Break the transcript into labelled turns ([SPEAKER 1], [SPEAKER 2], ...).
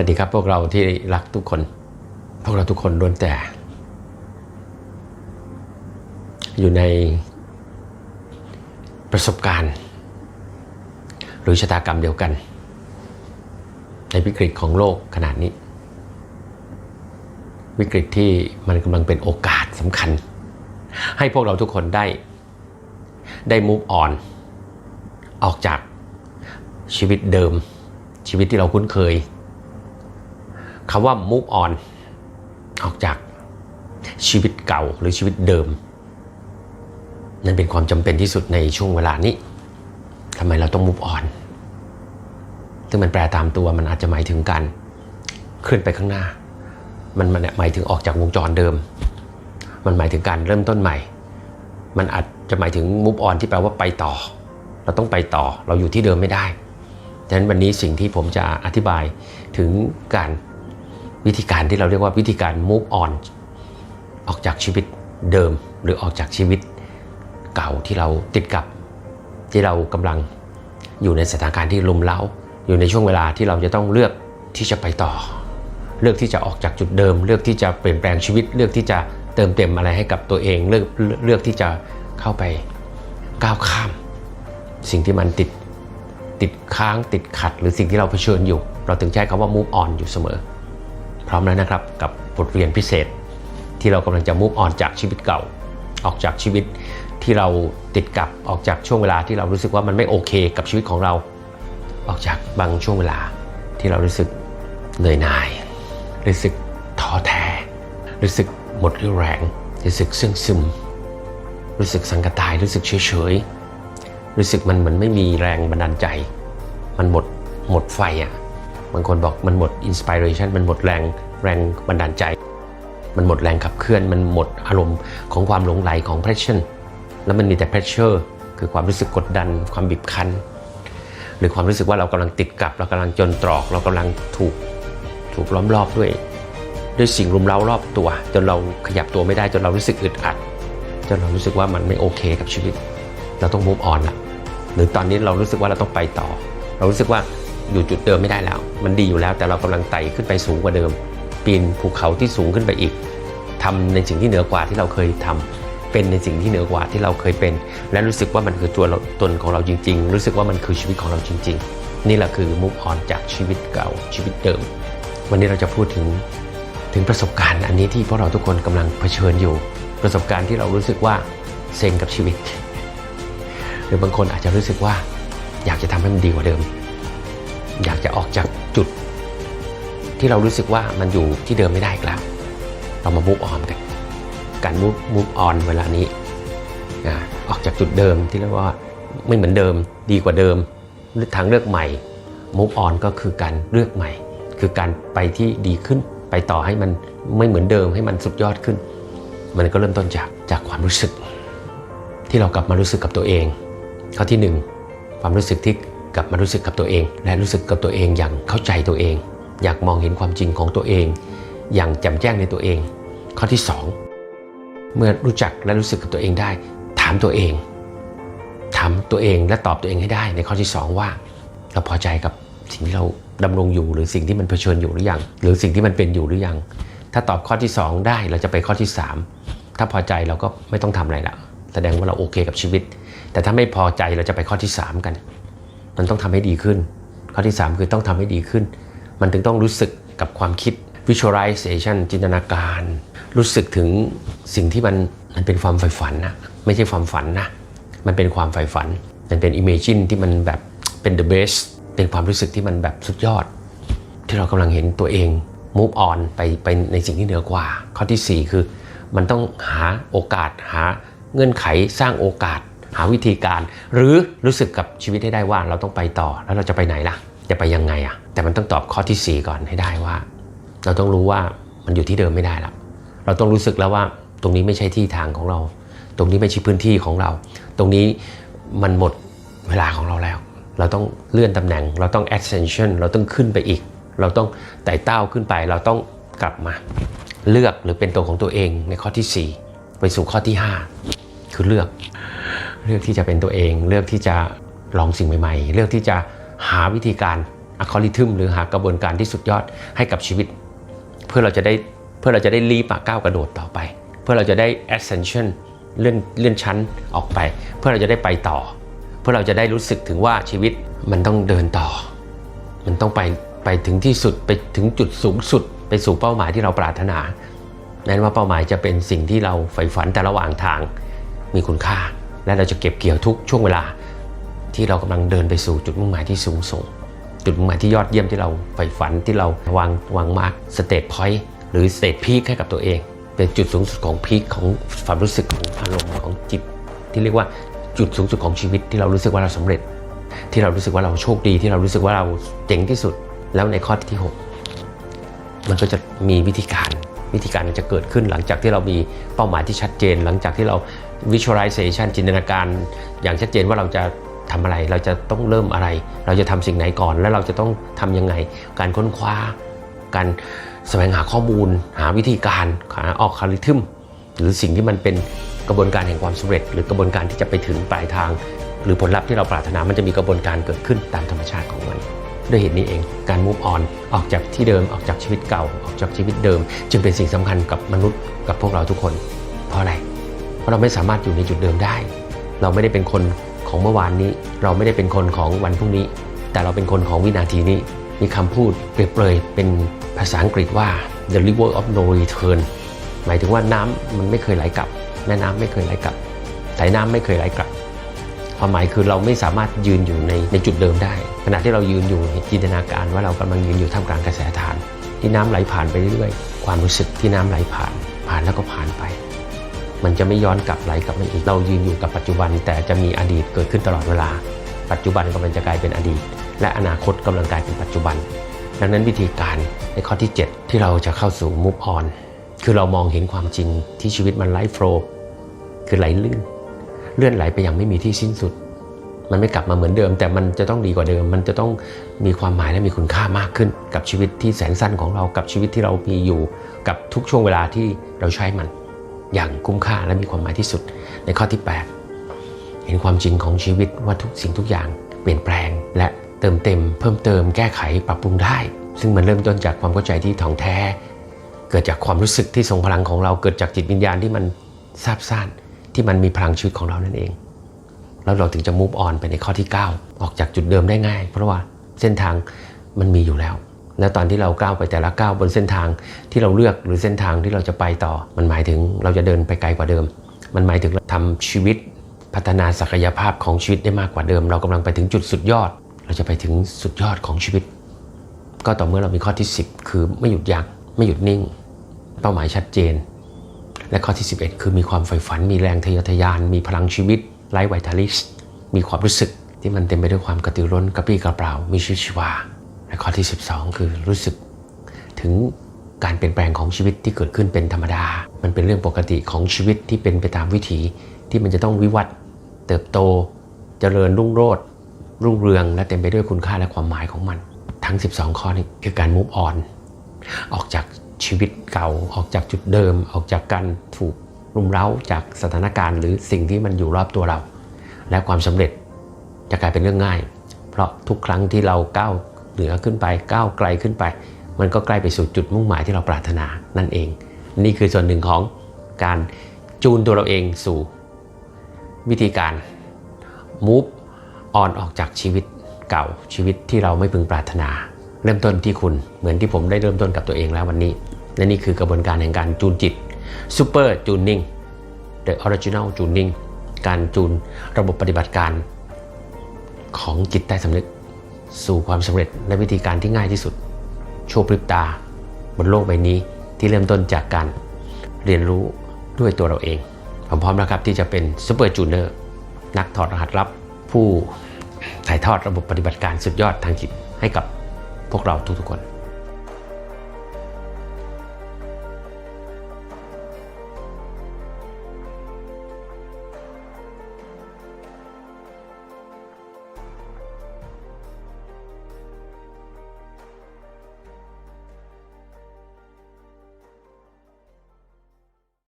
[SPEAKER 1] วัสดีครับพวกเราที่รักทุกคน พวกเราทุกคนล้วนแต่ อยู่ในประสบการณ์ หรือชะตากรรมเดียวกัน ในวิกฤตของโลกขนาดนี้ วิกฤตที่มันกำลังเป็นโอกาสสำคัญ ให้พวกเราทุกคนได้ ได้ move on ออกจากชีวิตเดิม ชีวิตที่เราคุ้นเคย คำว่า move on ออกจากชีวิตเก่าหรือชีวิตเดิม นั่นเป็นความจำเป็นที่สุดในช่วงเวลานี้ทำไมเราต้อง move on ซึ่งมันแปลตามตัวมันอาจจะหมายถึงการเคลื่อนไปข้างหน้า มันมันหมายถึงออกจากวงจรเดิม มันหมายถึงการเริ่มต้นใหม่ มันอาจจะหมายถึง move on ที่แปลว่าไปต่อ เราต้องไปต่อเราอยู่ที่เดิมไม่ได้ดังนั้นวันนี้สิ่งที่ผมจะอธิบายถึงการ วิธีการที่เราเรียกว่าวิธีการ move on ออกจากชีวิตเดิมหรือออกจากชีวิตเก่าที่เราติดกับที่เรากำลังอยู่ในสถานการณ์ที่ลุมเล้า อยู่ในช่วงเวลาที่เราจะต้องเลือกที่จะไปต่อ เลือกที่จะออกจากจุดเดิม เลือกที่จะเปลี่ยนแปลงชีวิต เลือกที่จะเติมเต็มอะไรให้กับตัวเอง เลือกเลือกที่จะเข้าไปก้าวข้าม สิ่งที่มันติดติดค้างติดขัด หรือสิ่งที่เราเผชิญอยู่ เราถึงใช้คำว่า move on อยู่เสมอ พร้อมแล้วนะครับกับบทเรียนพิเศษ ที่เรากำลังจะ move on จากชีวิตเก่า ออกจากชีวิตที่เราติดกับออกจากช่วงเวลาที่เรารู้สึกว่ามันไม่โอเคกับชีวิตของเรา ออกจากบางช่วงเวลาที่เรารู้สึกเหนื่อยหน่าย รู้สึกท้อแท้ รู้สึกหมดเรี่ยวแรง รู้สึกซึ่งซึม รู้สึกสังกตาย รู้สึกเฉยเฉยรู้สึกมันเหมือนไม่มีแรงบันดาลใจ มันหมดหมดไฟอะ่ะบางคนบอกมันหมดอินสปิเรชันมันหมดแรง แรงบันดาลใจ มันหมดแรงขับเคลื่อน มันหมดอารมณ์ของความหลงไหลของ passion แล้วมันมีแต่ pressure คือความรู้สึกกดดัน ความบีบคั้น หรือความรู้สึกว่าเรากำลังติดกับ เรากำลังจนตรอก เรากำลังถูกถูกล้อมรอบด้วย ด้วยสิ่งรุมเร้ารอบตัว จนเราขยับตัวไม่ได้จนเรารู้สึกอึดอัด จนเรารู้สึกว่ามันไม่โอเคกับชีวิต เราต้อง move on ละหรือตอนนี้เรารู้สึกว่าเราต้องไปต่อ เรารู้สึกว่าอยู่จุดเดิมไม่ได้แล้ว มันดีอยู่แล้วแต่เรากำลังไต่ขึ้นไปสูงกว่าเดิม ปีนภูเขาที่สูงขึ้นไปอีกทำในสิ่งที่เหนือกว่าที่เราเคยทำเป็นในสิ่งที่เหนือกว่าที่เราเคยเป็น และรู้สึกว่ามันคือตัวตนของเราจริง ๆ รู้สึกว่ามันคือชีวิตของเราจริง ๆ นี่แหละคือ move on จากชีวิตเก่าชีวิตเดิม วันนี้เราจะพูดถึงถึงประสบการณ์อันนี้ที่พวกเราทุกคนกำลังเผชิญอยู่ ประสบการณ์ที่เรารู้สึกว่าเซ็งกับชีวิต หรือบางคนอาจจะรู้สึกว่า อยากจะทำให้มันดีกว่าเดิม อยากจะออกจากจุด ที่เรารู้สึกว่ามันอยู่ที่เดิมไม่ได้อีกแล้ว เรามา move on กันการ move move on เวลานี้นะออกจากจุดเดิมที่เรียกว่าไม่เหมือนเดิมดีกว่าเดิมทางเลือกใหม่ move on ก็คือการเลือกใหม่ คือการไปที่ดีขึ้น ไปต่อให้มันไม่เหมือนเดิมให้มันสุดยอดขึ้น มันก็เริ่มต้นจากจากความรู้สึก ที่เรากลับมารู้สึกกับตัวเอง ข้อที่หนึ่งความรู้สึกที่กลับมารู้สึกกับตัวเอง และรู้สึกกับตัวเองอย่างเข้าใจตัวเอง อยากมองเห็นความจริงของตัวเอง อย่างแจ่มแจ้งในตัวเอง ข้อที่สองเมื่อรู้จักและรู้สึกกับตัวเองได้ ถามตัวเอง ถามตัวเองและตอบตัวเองให้ได้ในข้อที่สองว่า เราพอใจกับสิ่งที่เราดำรงอยู่ หรือสิ่งที่มันเผชิญอยู่หรือยัง หรือสิ่งที่มันเป็นอยู่หรือยัง ถ้าตอบข้อที่สองได้เราจะไปข้อที่สามถ้าพอใจเราก็ไม่ต้องทำอะไรละแสดงว่าเราโอเคกับชีวิต แต่ถ้าไม่พอใจเราจะไปข้อที่ 3 กัน มันต้องทำให้ดีขึ้น ข้อที่ 3 คือต้องทำให้ดีขึ้น มันถึงต้องรู้สึกกับความคิด visualization จินตนาการ รู้สึกถึงสิ่งที่มันมันเป็นความใฝ่ฝันนะไม่ใช่ความฝันนะ มันเป็นความใฝ่ฝัน มันเป็น imagine ที่มันแบบเป็น the best เป็นความรู้สึกที่มันแบบสุดยอด ที่เรากำลังเห็นตัวเอง move on ไปไปในสิ่งที่เหนือกว่า ข้อทีสี่4 คือ มันต้องหาโอกาสหาเงื่อนไขสร้างโอกาส หาวิธีการ หรือรู้สึกกับชีวิตให้ได้ว่าเราต้องไปต่อแล้วเราจะไปไหนล่ะ จะไปยังไงอะแต่มันต้องตอบข้อที่ 4 ก่อนให้ได้ว่า เราต้องรู้ว่ามันอยู่ที่เดิมไม่ได้แล้วเราต้องรู้สึกแล้วว่าตรงนี้ไม่ใช่ที่ทางของเรา ตรงนี้ไม่ใช่พื้นที่ของเรา ตรงนี้มันหมดเวลาของเราแล้ว เราต้องเลื่อนตำแหน่ง เราต้อง ascension เราต้องขึ้นไปอีก เราต้องไต่เต้าขึ้นไป เราต้องกลับมา เลือกหรือเป็นตัวของตัวเองในข้อที่ 4 ไปสู่ข้อที่ 5 คือเลือก เลือกที่จะเป็นตัวเอง เลือกที่จะลองสิ่งใหม่ ๆ เลือกที่จะ หาวิธีการอัลกอริทึมหรือหากระบวนการที่สุดยอดให้กับชีวิต เพื่อเราจะได้เพื่อเราจะได้รีบก้าวกระโดดต่อไป เพื่อเราจะได้ ascension เลื่อนเลื่อนชั้นออกไป เพื่อเราจะได้ไปต่อ เพื่อเราจะได้รู้สึกถึงว่าชีวิตมันต้องเดินต่อ มันต้องไปไปถึงที่สุดไปถึงจุดสูงสุด ไปสู่เป้าหมายที่เราปรารถนาแม้ว่าเป้าหมายจะเป็นสิ่งที่เราใฝ่ฝันแต่ระหว่างทางมีคุณค่า และเราจะเก็บเกี่ยวทุกช่วงเวลา ที่เรากำลังเดินไปสู่จุดมุ่งหมายที่สูงส่ง จุดมุ่งหมายที่ยอดเยี่ยมที่เราใฝ่ฝันที่เราวางวางมาร์กสเตทพอยต์หรือสเตทพีคให้กับตัวเอง เป็นจุดสูงสุดของพีคของความรู้สึกของอารมณ์ของจิต ที่เรียกว่าจุดสูงสุดของชีวิตที่เรารู้สึกว่าเราสำเร็จ ที่เรารู้สึกว่าเราโชคดี ที่เรารู้สึกว่าเราเจ๋งที่สุด แล้วในข้อที่ 6 มันก็จะมีวิธีการวิธีการมันจะเกิดขึ้นหลังจากที่เรามีเป้าหมายที่ชัดเจน หลังจากที่เรา visualization จินตนาการ อย่างชัดเจนว่าเราจะ ทำอะไร เราจะต้องเริ่มอะไร เราจะทำสิ่งไหนก่อน แล้วเราจะต้องทำยังไง การค้นคว้า การแสวงหาข้อมูล หาวิธีการหาออกคาลิทึมหรือสิ่งที่มันเป็นกระบวนการแห่งความสำเร็จ หรือกระบวนการที่จะไปถึงปลายทาง หรือผลลัพธ์ที่เราปรารถนามันจะมีกระบวนการเกิดขึ้นตามธรรมชาติของมันด้วยเหตุนี้เองการ move on ออกจากที่เดิมออกจากชีวิตเก่า ออกจากชีวิตเดิม จึงเป็นสิ่งสำคัญกับมนุษย์กับพวกเราทุกคน เพราะอะไร เพราะเราไม่สามารถอยู่ในจุดเดิมได้ เราไม่ได้เป็นคน ของเมื่อวานนี้ เราไม่ได้เป็นคนของวันพรุ่งนี้ แต่เราเป็นคนของวินาทีนี้ มีคำพูดเปรียบๆเป็นภาษาอังกฤษว่า the river of no return หมายถึงว่าน้ำมันไม่เคยไหลกลับ แม่น้ำไม่เคยไหลกลับสายน้ำไม่เคยไหลกลับความหมายคือเราไม่สามารถยืนอยู่ในในจุดเดิมได้ ขณะที่เรายืนอยู่จินตนาการว่าเรากำลังยืนอยู่ท่ามกลางกระแสทาน ที่น้ำไหลผ่านไปเรื่อยๆ ความรู้สึกที่น้ำไหลผ่าน ผ่านแล้วก็ผ่านไป มันจะไม่ย้อนกลับไหลกลับมาอีกเรายืนอยู่กับปัจจุบัน แต่จะมีอดีตเกิดขึ้นตลอดเวลา ปัจจุบันกำลังจะกลายเป็นอดีต และอนาคตกำลังกลายเป็นปัจจุบัน ดังนั้นวิธีการในข้อที่ 7 ที่เราจะเข้าสู่ move on คือเรามองเห็นความจริงที่ชีวิตมันไลฟ์โฟล์คือไหลลื่น เลื่อนไหลไปอย่างไม่มีที่สิ้นสุด มันไม่กลับมาเหมือนเดิม แต่มันจะต้องดีกว่าเดิม มันจะต้องมีความหมายและมีคุณค่ามากขึ้น กับชีวิตที่แสนสั้นของเรากับชีวิตที่เรามีอยู่ กับทุกช่วงเวลาที่เราใช้มัน อย่างคุ้มค่าและมีความหมายที่สุด ในข้อที่ 8 เห็นความจริงของชีวิตว่าทุกสิ่งทุกอย่างเปลี่ยนแปลง และเติมเต็ม เพิ่มเติมแก้ไขปรับปรุงได้ ซึ่งมันเริ่มต้นจากความเข้าใจที่ถ่องแท้ เกิดจากความรู้สึกที่ทรงพลังของเราเกิดจากจิตวิญญาณที่มันซาบซ่านที่มันมีพลังชีวิตของเรานั่นเอง แล้วเราถึงจะ move on ไปในข้อที่ 9 ออกจากจุดเดิมได้ง่าย เพราะว่าเส้นทางมันมีอยู่แล้ว แล้วตอนที่เราก้าวไปแต่ละก้าวบนเส้นทางที่เราเลือกหรือเส้นทางที่เราจะไปต่อ มันหมายถึงเราจะเดินไปไกลกว่าเดิม มันหมายถึงทำชีวิตพัฒนาศักยภาพของชีวิตได้มากกว่าเดิม เรากำลังไปถึงจุดสุดยอด เราจะไปถึงสุดยอดของชีวิต ก็ต่อเมื่อเรามีข้อที่ 10 คือไม่หยุดยั้งไม่หยุดนิ่ง เป้าหมายชัดเจน และข้อที่ 11 คือมีความใฝ่ฝัน มีแรงทะเยอทะยาน มีพลังชีวิตไร้ไวทาลิสมีความรู้สึกที่มันเต็มไปด้วยความกระตือร้นกระปรี้กระเปร่ามีชีวิตชีวา และข้อที่ 12 คือรู้สึกถึงการเปลี่ยนแปลงของชีวิตที่เกิดขึ้นเป็นธรรมดา มันเป็นเรื่องปกติของชีวิตที่เป็นไปตามวิถีที่มันจะต้องวิวัฒน์เติบโต เจริญรุ่งโรจน์รุ่งเรือง และเต็มไปด้วยคุณค่าและความหมายของมัน ทั้ง 12 ข้อนี้คือการ move on ออกจากชีวิตเก่าออกจากจุดเดิม ออกจากการถูกรุมเร้าจากสถานการณ์หรือสิ่งที่มันอยู่รอบตัวเรา และความสำเร็จจะกลายเป็นเรื่องง่าย เพราะทุกครั้งที่เราก้าว เหนือขึ้นไปก้าวไกลขึ้นไป มันก็ใกล้ไปสู่จุดมุ่งหมายที่เราปรารถนานั่นเอง นี่คือส่วนหนึ่งของการจูนตัวเราเองสู่วิธีการ move on ออกจากชีวิตเก่าชีวิตที่เราไม่พึงปรารถนา เริ่มต้นที่คุณเหมือนที่ผมได้เริ่มต้นกับตัวเองแล้ววันนี้และนี่คือกระบวนการแห่งการจูนจิต Super Tuning The Original Tuning การจูนระบบปฏิบัติการของจิตใต้สำนึก สู่ความสำเร็จและวิธีการที่ง่ายที่สุด โชว์พริบตา บนโลกใบนี้ที่เริ่มต้นจากการเรียนรู้ด้วยตัวเราเองผมพร้อมแล้วครับที่จะเป็นซูเปอร์จูเนอร์นักถอดรหัสลับผู้ถ่ายทอดระบบปฏิบัติการสุดยอดทางจิตให้กับพวกเราทุกๆคน